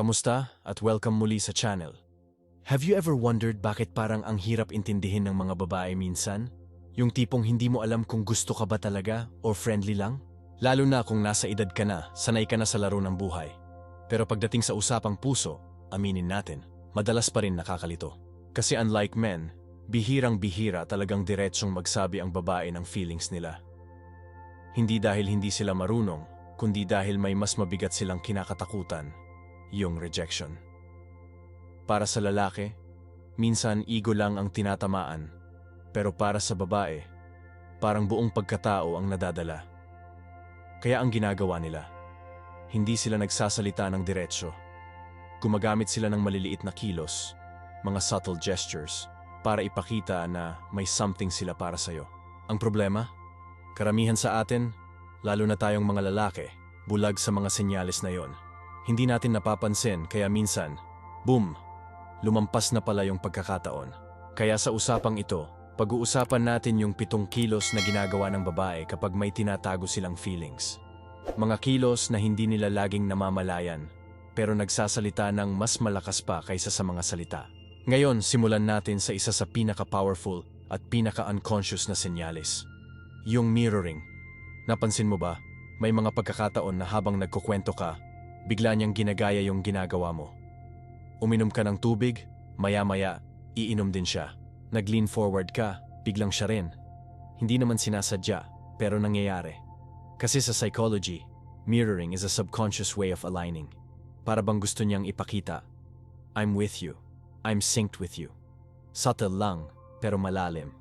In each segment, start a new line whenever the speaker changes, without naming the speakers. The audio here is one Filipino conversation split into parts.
Kamusta at welcome muli sa channel. Have you ever wondered bakit parang ang hirap intindihin ng mga babae minsan? Yung tipong hindi mo alam kung gusto ka ba talaga or friendly lang? Lalo na kung nasa edad ka na, sanay ka na sa laro ng buhay. Pero pagdating sa usapang puso, aminin natin, madalas pa rin nakakalito. Kasi unlike men, bihirang-bihira talagang diretsong magsabi ang babae ng feelings nila. Hindi dahil hindi sila marunong, kundi dahil may mas mabigat silang kinakatakutan, yung rejection. Para sa lalaki, minsan ego lang ang tinatamaan, pero para sa babae, parang buong pagkatao ang nadadala. Kaya ang ginagawa nila, hindi sila nagsasalita ng diretsyo. Gumagamit sila ng maliliit na kilos, mga subtle gestures, para ipakita na may something sila para sa'yo. Ang problema? Karamihan sa atin, lalo na tayong mga lalaki, bulag sa mga senyales na yon. Hindi natin napapansin kaya minsan, boom, lumampas na pala yung pagkakataon. Kaya sa usapang ito, pag-uusapan natin yung pitong kilos na ginagawa ng babae kapag may tinatago silang feelings. Mga kilos na hindi nila laging namamalayan, pero nagsasalita ng mas malakas pa kaysa sa mga salita. Ngayon, simulan natin sa isa sa pinaka-powerful at pinaka-unconscious na senyales. Yung mirroring. Napansin mo ba, may mga pagkakataon na habang nagkukwento ka, bigla niyang ginagaya yung ginagawa mo. Uminom ka ng tubig, maya-maya, iinom din siya. Nag-lean forward ka, biglang siya rin. Hindi naman sinasadya, pero nangyayari. Kasi sa psychology, mirroring is a subconscious way of aligning. Para bang gusto niyang ipakita, I'm with you. I'm synced with you. Subtle lang, pero malalim.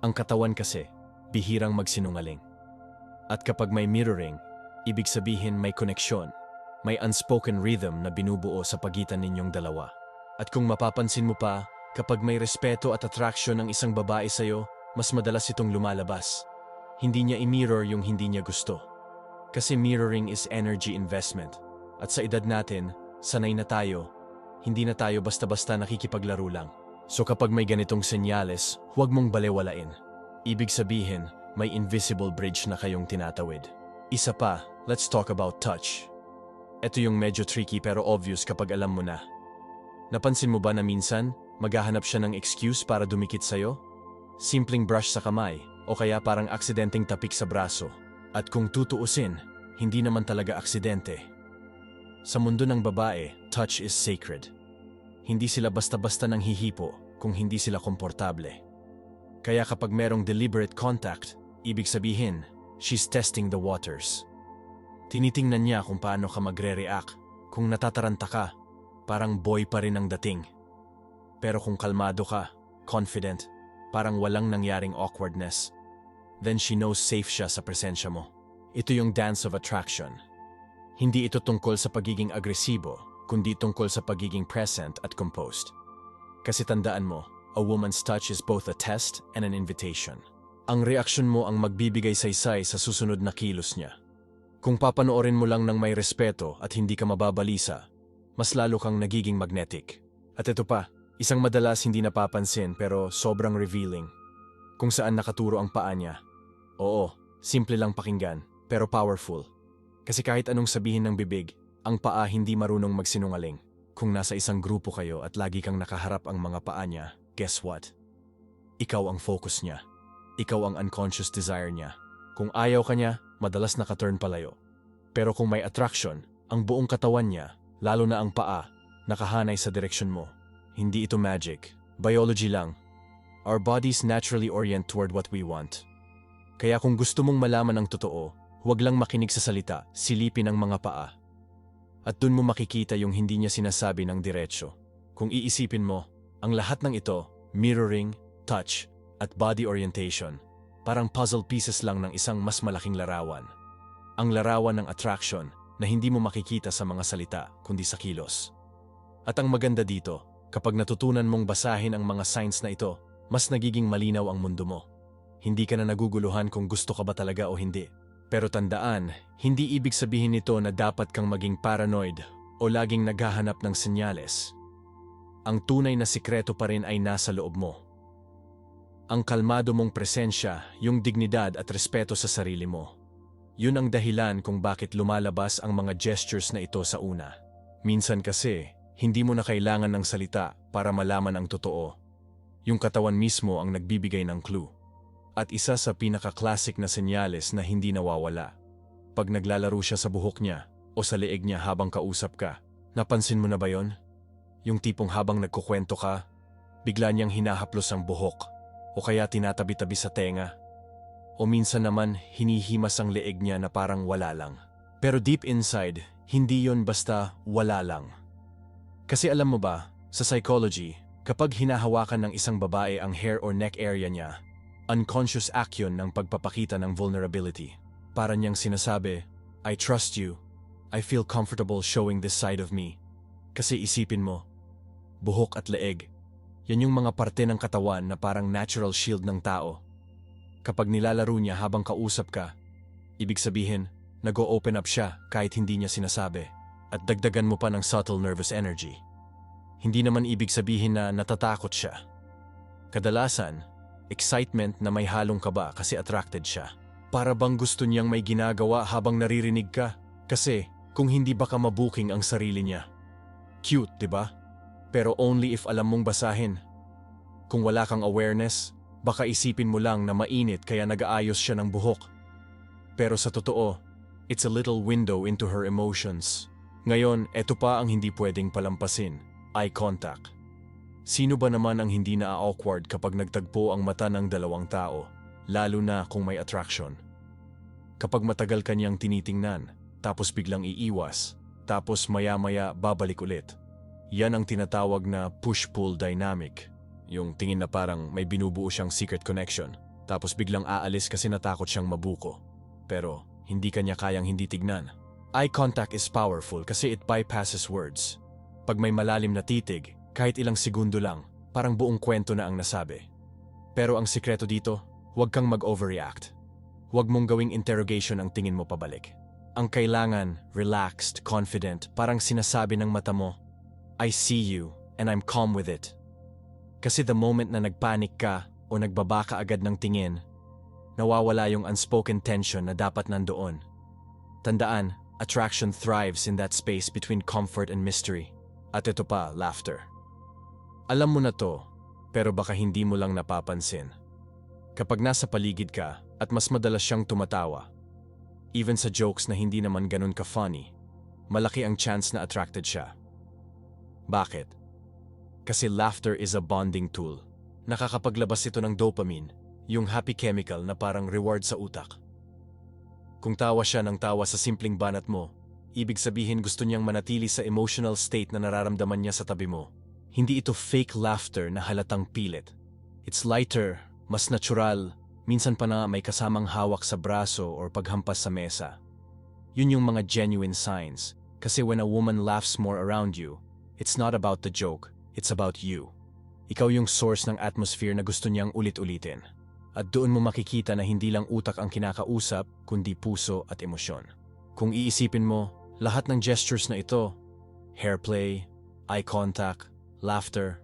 Ang katawan kasi, bihirang magsinungaling. At kapag may mirroring, ibig sabihin may koneksyon, may unspoken rhythm na binubuo sa pagitan ninyong dalawa. At kung mapapansin mo pa, kapag may respeto at attraction ng isang babae sa'yo, mas madalas itong lumalabas. Hindi niya i-mirror yung hindi niya gusto. Kasi mirroring is energy investment. At sa edad natin, sanay na tayo hindi na tayo basta-basta nakikipaglaro lang. So kapag may ganitong senyales, huwag mong balewalain. Ibig sabihin, may invisible bridge na kayong tinatawid. Isa pa, let's talk about touch. Ito yung medyo tricky pero obvious kapag alam mo na. Napansin mo ba na minsan, maghahanap siya ng excuse para dumikit sa'yo? Simpleng brush sa kamay, o kaya parang aksidenteng tapik sa braso. At kung tutuusin, hindi naman talaga aksidente. Sa mundo ng babae, touch is sacred. Hindi sila basta-basta nang hihipo kung hindi sila komportable. Kaya kapag merong deliberate contact, ibig sabihin, she's testing the waters. Tinitingnan niya kung paano ka magre-react. Kung natataranta ka, parang boy pa rin ang dating. Pero kung kalmado ka, confident, parang walang nangyaring awkwardness, then she knows safe siya sa presensya mo. Ito yung dance of attraction. Hindi ito tungkol sa pagiging agresibo, kundi tungkol sa pagiging present at composed. Kasi tandaan mo, a woman's touch is both a test and an invitation. Ang reaksyon mo ang magbibigay saysay sa susunod na kilos niya. Kung papanoorin mo lang ng may respeto at hindi ka mababalisa, mas lalo kang nagiging magnetic. At ito pa, isang madalas hindi napapansin pero sobrang revealing. Kung saan nakaturo ang paa niya. Oo, simple lang pakinggan, pero powerful. Kasi kahit anong sabihin ng bibig, ang paa hindi marunong magsinungaling. Kung nasa isang grupo kayo at lagi kang nakaharap ang mga paa niya, guess what? Ikaw ang focus niya. Ikaw ang unconscious desire niya. Kung ayaw ka niya, madalas nakaturn palayo. Pero kung may attraction, ang buong katawan niya, lalo na ang paa, nakahanay sa direksyon mo. Hindi ito magic. Biology lang. Our bodies naturally orient toward what we want. Kaya kung gusto mong malaman ang totoo, huwag lang makinig sa salita, silipin ang mga paa. At dun mo makikita yung hindi niya sinasabi ng diretsyo. Kung iisipin mo, ang lahat ng ito, mirroring, touch, at body orientation, parang puzzle pieces lang ng isang mas malaking larawan. Ang larawan ng attraction na hindi mo makikita sa mga salita kundi sa kilos. At ang maganda dito, kapag natutunan mong basahin ang mga signs na ito, mas nagiging malinaw ang mundo mo. Hindi ka na naguguluhan kung gusto ka ba talaga o hindi. Pero tandaan, hindi ibig sabihin nito na dapat kang maging paranoid o laging naghahanap ng senyales. Ang tunay na sikreto pa rin ay nasa loob mo. Ang kalmado mong presensya, yung dignidad at respeto sa sarili mo. Yun ang dahilan kung bakit lumalabas ang mga gestures na ito sa una. Minsan kasi, hindi mo na kailangan ng salita para malaman ang totoo. Yung katawan mismo ang nagbibigay ng clue. At isa sa pinaka-classic na senyales na hindi nawawala. Pag naglalaro siya sa buhok niya o sa leeg niya habang kausap ka, napansin mo na ba yon? Yung tipong habang nagkukwento ka, bigla niyang hinahaplos ang buhok o kaya tinatabi-tabi sa tenga. O minsan naman hinihimas ang leeg niya na parang wala lang. Pero deep inside, hindi yon basta wala lang. Kasi alam mo ba, sa psychology, kapag hinahawakan ng isang babae ang hair or neck area niya, unconscious act yun ng pagpapakita ng vulnerability. Para niyang sinasabi, I trust you. I feel comfortable showing this side of me. Kasi isipin mo, buhok at leeg, yan yung mga parte ng katawan na parang natural shield ng tao. Kapag nilalaro niya habang kausap ka, ibig sabihin, nag-o-open up siya kahit hindi niya sinasabi at dagdagan mo pa ng subtle nervous energy. Hindi naman ibig sabihin na natatakot siya. Kadalasan, excitement na may halong kaba kasi attracted siya. Para bang gusto niyang may ginagawa habang naririnig ka kasi kung hindi baka mabuking ang sarili niya. Cute, di ba? Pero only if alam mong basahin. Kung wala kang awareness, baka isipin mo lang na mainit kaya nag-aayos siya ng buhok. Pero sa totoo, it's a little window into her emotions. Ngayon, eto pa ang hindi pwedeng palampasin, eye contact. Sino ba naman ang hindi na-awkward kapag nagtagpo ang mata ng dalawang tao, lalo na kung may attraction? Kapag matagal kanyang tinitingnan, tapos biglang iiwas, tapos maya-maya babalik ulit. Yan ang tinatawag na push-pull dynamic. Yung tingin na parang may binubuo siyang secret connection, tapos biglang aalis kasi natakot siyang mabuko. Pero hindi kanya kayang hindi tignan. Eye contact is powerful kasi it bypasses words. Pag may malalim na titig, kahit ilang segundo lang, parang buong kwento na ang nasabi. Pero ang sikreto dito, huwag kang mag-overreact. Huwag mong gawing interrogation ang tingin mo pabalik. Ang kailangan, relaxed, confident, parang sinasabi ng mata mo, I see you and I'm calm with it. Kasi the moment na nagpanik ka o nagbaba ka agad ng tingin, nawawala yung unspoken tension na dapat nandoon. Tandaan, attraction thrives in that space between comfort and mystery. At ito pa, laughter. Alam mo na to, pero baka hindi mo lang napapansin. Kapag nasa paligid ka at mas madalas siyang tumatawa, even sa jokes na hindi naman ganun ka-funny, malaki ang chance na attracted siya. Bakit? Kasi laughter is a bonding tool. Nakakapaglabas ito ng dopamine, yung happy chemical na parang reward sa utak. Kung tawa siya ng tawa sa simpleng banat mo, ibig sabihin gusto niyang manatili sa emotional state na nararamdaman niya sa tabi mo. Hindi ito fake laughter na halatang pilit. It's lighter, mas natural, minsan pa na may kasamang hawak sa braso or paghampas sa mesa. Yun yung mga genuine signs. Kasi when a woman laughs more around you, it's not about the joke, it's about you. Ikaw yung source ng atmosphere na gusto niyang ulit-ulitin. At doon mo makikita na hindi lang utak ang kinakausap, kundi puso at emosyon. Kung iisipin mo, lahat ng gestures na ito, hair play, eye contact, laughter,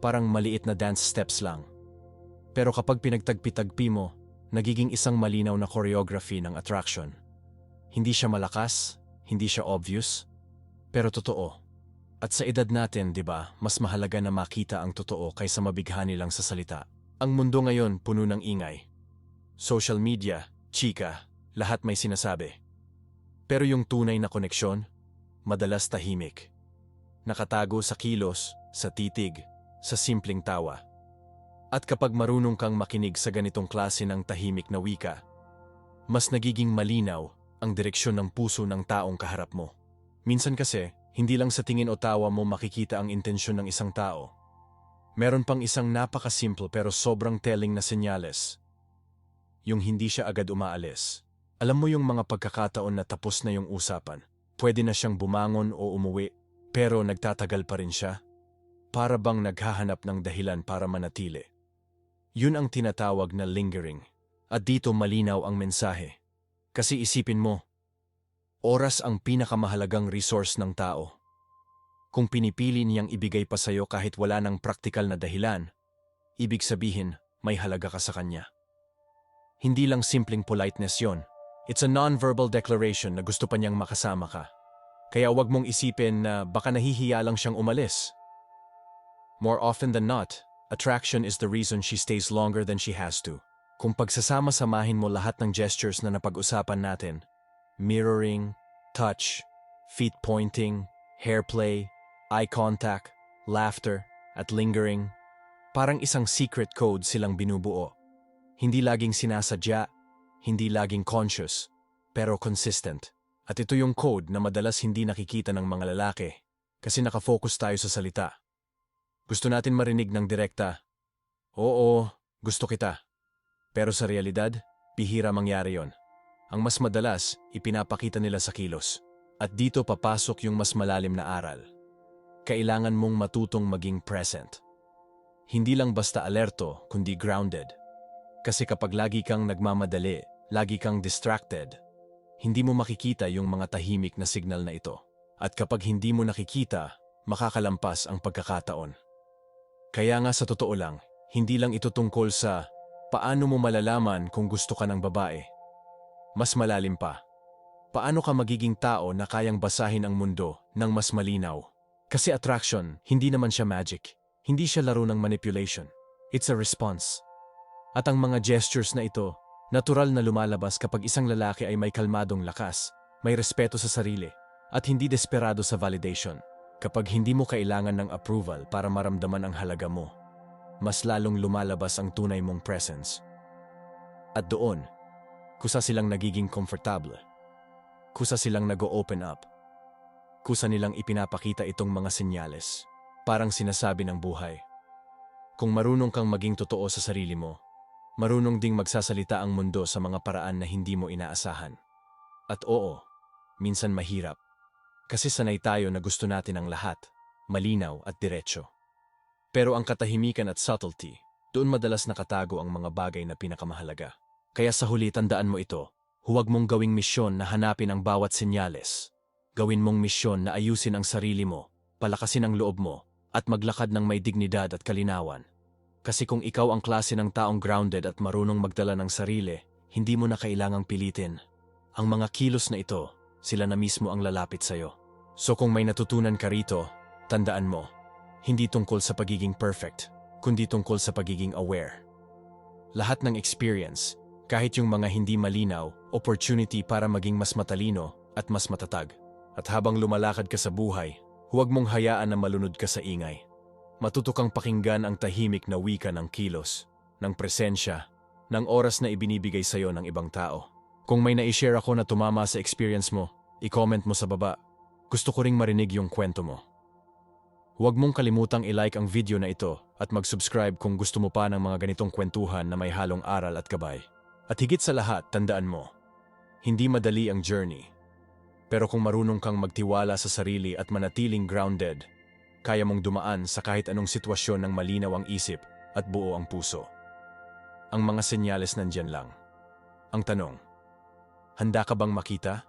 parang maliit na dance steps lang. Pero kapag pinagtagpi-tagpi mo, nagiging isang malinaw na choreography ng attraction. Hindi siya malakas, hindi siya obvious, pero totoo. At sa edad natin, di ba, mas mahalaga na makita ang totoo kaysa mabighani lang sa salita. Ang mundo ngayon puno ng ingay. Social media, chika, lahat may sinasabi. Pero yung tunay na koneksyon, madalas tahimik. Nakatago sa kilos, sa titig, sa simpleng tawa. At kapag marunong kang makinig sa ganitong klase ng tahimik na wika, mas nagiging malinaw ang direksyon ng puso ng taong kaharap mo. Minsan kasi, hindi lang sa tingin o tawa mo makikita ang intensyon ng isang tao. Meron pang isang napakasimple pero sobrang telling na senyales. Yung hindi siya agad umaalis. Alam mo yung mga pagkakataon na tapos na yung usapan. Pwede na siyang bumangon o umuwi, pero nagtatagal pa rin siya. Para bang naghahanap ng dahilan para manatili. Yun ang tinatawag na lingering. At dito malinaw ang mensahe. Kasi isipin mo, oras ang pinakamahalagang resource ng tao. Kung pinipili niyang ibigay pa sa'yo kahit wala ng praktikal na dahilan, ibig sabihin may halaga ka sa kanya. Hindi lang simpleng politeness yon. It's a non-verbal declaration na gusto pa niyang makasama ka. Kaya wag mong isipin na baka nahihiya lang siyang umalis. More often than not, attraction is the reason she stays longer than she has to. Kung pagsasama-samahin mo lahat ng gestures na napag-usapan natin, mirroring, touch, feet pointing, hair play, eye contact, laughter, at lingering, parang isang secret code silang binubuo. Hindi laging sinasadya, hindi laging conscious, pero consistent. At ito yung code na madalas hindi nakikita ng mga lalaki kasi nakafocus tayo sa salita. Gusto natin marinig ng direkta, Oo, gusto kita. Pero sa realidad, bihira mangyari yon. Ang mas madalas, ipinapakita nila sa kilos. At dito papasok yung mas malalim na aral. Kailangan mong matutong maging present. Hindi lang basta alerto, kundi grounded. Kasi kapag lagi kang nagmamadali, lagi kang distracted, hindi mo makikita yung mga tahimik na signal na ito. At kapag hindi mo nakikita, makakalampas ang pagkakataon. Kaya nga sa totoo lang, hindi lang ito tungkol sa paano mo malalaman kung gusto ka ng babae. Mas malalim pa. Paano ka magiging tao na kayang basahin ang mundo ng mas malinaw? Kasi attraction, hindi naman siya magic. Hindi siya laro ng manipulation. It's a response. At ang mga gestures na ito, natural na lumalabas kapag isang lalaki ay may kalmadong lakas, may respeto sa sarili, at hindi desperado sa validation. Kapag hindi mo kailangan ng approval para maramdaman ang halaga mo, mas lalong lumalabas ang tunay mong presence. At doon, kusa silang nagiging komportable. Kusa silang nag-open up. Kusa nilang ipinapakita itong mga senyales. Parang sinasabi ng buhay. Kung marunong kang maging totoo sa sarili mo, marunong ding magsasalita ang mundo sa mga paraan na hindi mo inaasahan. At oo, minsan mahirap. Kasi sanay tayo na gusto natin ang lahat, malinaw at diretsyo. Pero ang katahimikan at subtlety, doon madalas nakatago ang mga bagay na pinakamahalaga. Kaya sa huli tandaan mo ito, huwag mong gawing misyon na hanapin ang bawat senyales. Gawin mong misyon na ayusin ang sarili mo, palakasin ang loob mo, at maglakad ng may dignidad at kalinawan. Kasi kung ikaw ang klase ng taong grounded at marunong magdala ng sarili, hindi mo na kailangang pilitin. Ang mga kilos na ito, sila na mismo ang lalapit sa'yo. So kung may natutunan ka rito, tandaan mo, hindi tungkol sa pagiging perfect, kundi tungkol sa pagiging aware. Lahat ng experience, kahit yung mga hindi malinaw, opportunity para maging mas matalino at mas matatag. At habang lumalakad ka sa buhay, huwag mong hayaan na malunod ka sa ingay. Matuto kang pakinggan ang tahimik na wika ng kilos, ng presensya, ng oras na ibinibigay sa'yo ng ibang tao. Kung may na-share ako na tumama sa experience mo, i-comment mo sa baba. Gusto ko ring marinig yung kwento mo. Huwag mong kalimutang i-like ang video na ito at mag-subscribe kung gusto mo pa ng mga ganitong kwentuhan na may halong aral at gabay. At higit sa lahat, tandaan mo, hindi madali ang journey. Pero kung marunong kang magtiwala sa sarili at manatiling grounded, kaya mong dumaan sa kahit anong sitwasyon ng malinaw ang isip at buo ang puso. Ang mga senyales nandyan lang. Ang tanong, handa ka bang makita?